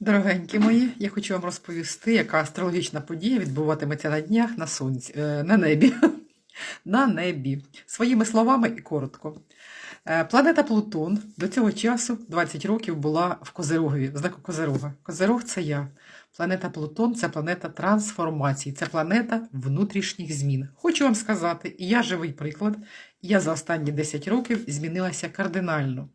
Дорогенькі мої, я хочу вам розповісти, яка астрологічна подія відбуватиметься на днях на сонці, е, на небі. На небі. Своїми словами і коротко. Е, Планета Плутон до цього часу 20 років була в Козирогові, в знаку Козирога. Козирог це я. Планета Плутон це планета трансформації, це планета внутрішніх змін. Хочу вам сказати, і я живий приклад, я за останні 10 років змінилася кардинально.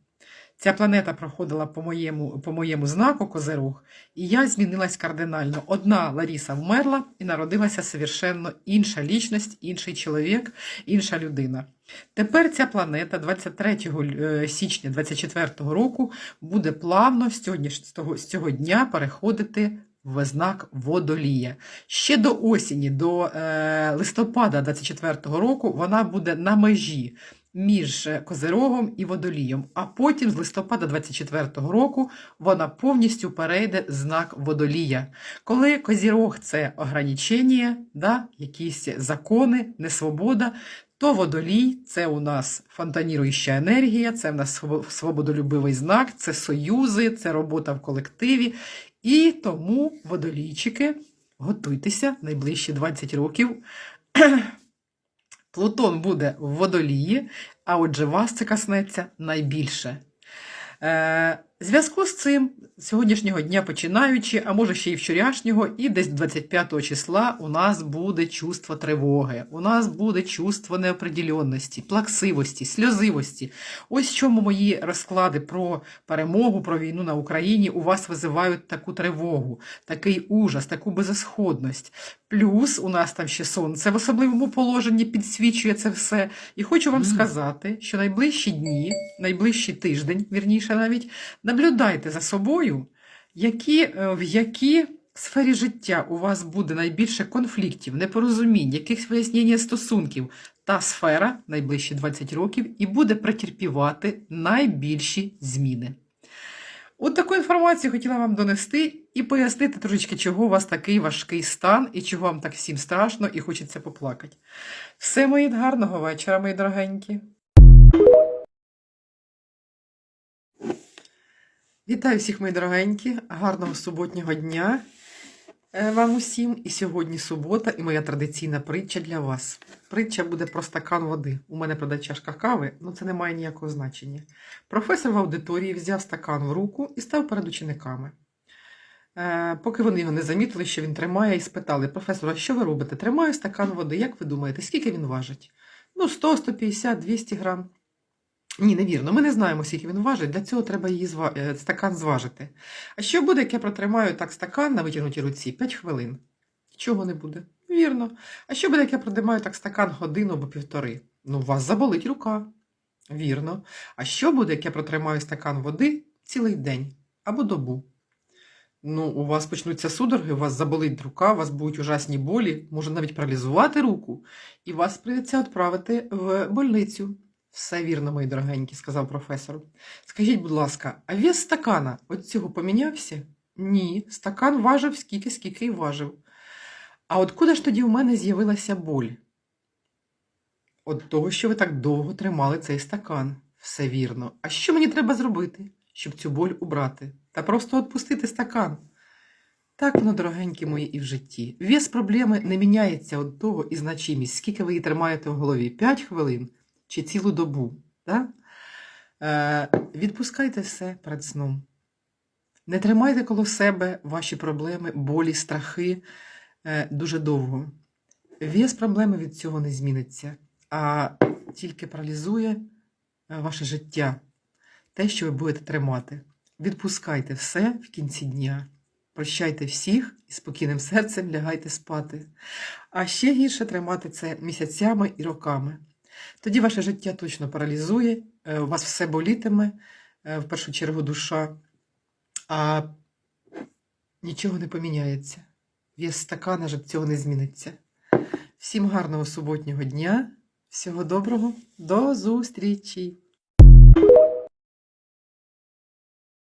Ця планета проходила по моєму, по моєму знаку Козирог, і я змінилась кардинально. Одна Ларіса вмерла і народилася совершенно інша лічність, інший чоловік, інша людина. Тепер ця планета 23 е, січня 24 року буде плавно з цього, з цього дня переходити в знак водолія. Ще до осені, до е, листопада 24 року вона буде на межі між е, Козирогом і Водолієм. А потім з листопада 24-го року вона повністю перейде знак Водолія. Коли Козірог це ограничення, да, якісь закони, несвобода, то водолій це у нас фонтаніруюча енергія, це в нас свобо- свободолюбивий знак, це союзи, це робота в колективі. І тому водолійчики, готуйтеся найближчі 20 років. Плутон буде в водолії, а отже, вас це коснеться найбільше. Е, зв'язку з цим, сьогоднішнього дня починаючи, а може ще й вчорашнього, і десь 25 числа у нас буде чувство тривоги, у нас буде чувство неопределенності, плаксивості, сльозивості. Ось чому мої розклади про перемогу, про війну на Україні у вас визивають таку тривогу, такий ужас, таку безісходність. Плюс у нас там ще сонце в особливому положенні підсвічує це все. І хочу вам сказати, що найближчі дні, найближчий тиждень, вірніше навіть, наблюдайте за собою, які, е, в які сфері життя у вас буде найбільше конфліктів, непорозумінь, якихось вияснення стосунків. Та сфера найближчі 20 років і буде претерпівати найбільші зміни. От таку інформацію хотіла вам донести і пояснити трошечки, чого у вас такий важкий стан і чого вам так всім страшно і хочеться поплакати. Все, мої гарного вечора, мої дорогенькі. Вітаю всіх, мої дорогенькі, гарного суботнього дня е, вам усім. І сьогодні субота, і моя традиційна притча для вас. Притча буде про стакан води. У мене правда чашка кави, але це не має ніякого значення. Професор в аудиторії взяв стакан в руку і став перед учениками. Е, Поки вони його не замітили, що він тримає, і спитали: професор, а що ви робите? Тримаю стакан води. Як ви думаєте, скільки він важить? Ну, 100, 150, 200 грам. Ні, невірно. Ми не знаємо, скільки він важить. Для цього треба її зва... е, стакан зважити. А що буде, як я протримаю так стакан на витягнутій руці 5 хвилин? Нічого не буде. Вірно. А що буде, як я протримаю так стакан годину або півтори? Ну, у вас заболить рука. Вірно. А що буде, як я протримаю стакан води цілий день або добу? Ну, у вас почнуться судороги, у вас заболить рука, у вас будуть ужасні болі, може навіть паралізувати руку, і вас прийдеться відправити в больницю. Все вірно, мої дорогенькі, сказав професор. Скажіть, будь ласка, а вес стакана от цього помінявся? Ні, стакан важив скільки, скільки й важив. А от куди ж тоді в мене з'явилася боль? От того, що ви так довго тримали цей стакан. Все вірно. А що мені треба зробити, щоб цю боль убрати? Та просто відпустити стакан. Так воно, дорогенькі мої, і в житті. Вес проблеми не міняється від того і значимість, скільки ви її тримаєте в голові. 5 хвилин чи цілу добу. Да? Е, відпускайте все перед сном. Не тримайте коло себе ваші проблеми, болі, страхи е, дуже довго. Вес проблеми від цього не зміниться, а тільки паралізує е, ваше життя, те, що ви будете тримати. Відпускайте все в кінці дня. Прощайте всіх і спокійним серцем лягайте спати. А ще гірше тримати це місяцями і роками. Тоді ваше життя точно паралізує, е, у вас все болітиме, е, в першу чергу душа, а нічого не поміняється. Вес стакана ж цього не зміниться. Всім гарного суботнього дня, всього доброго, до зустрічі!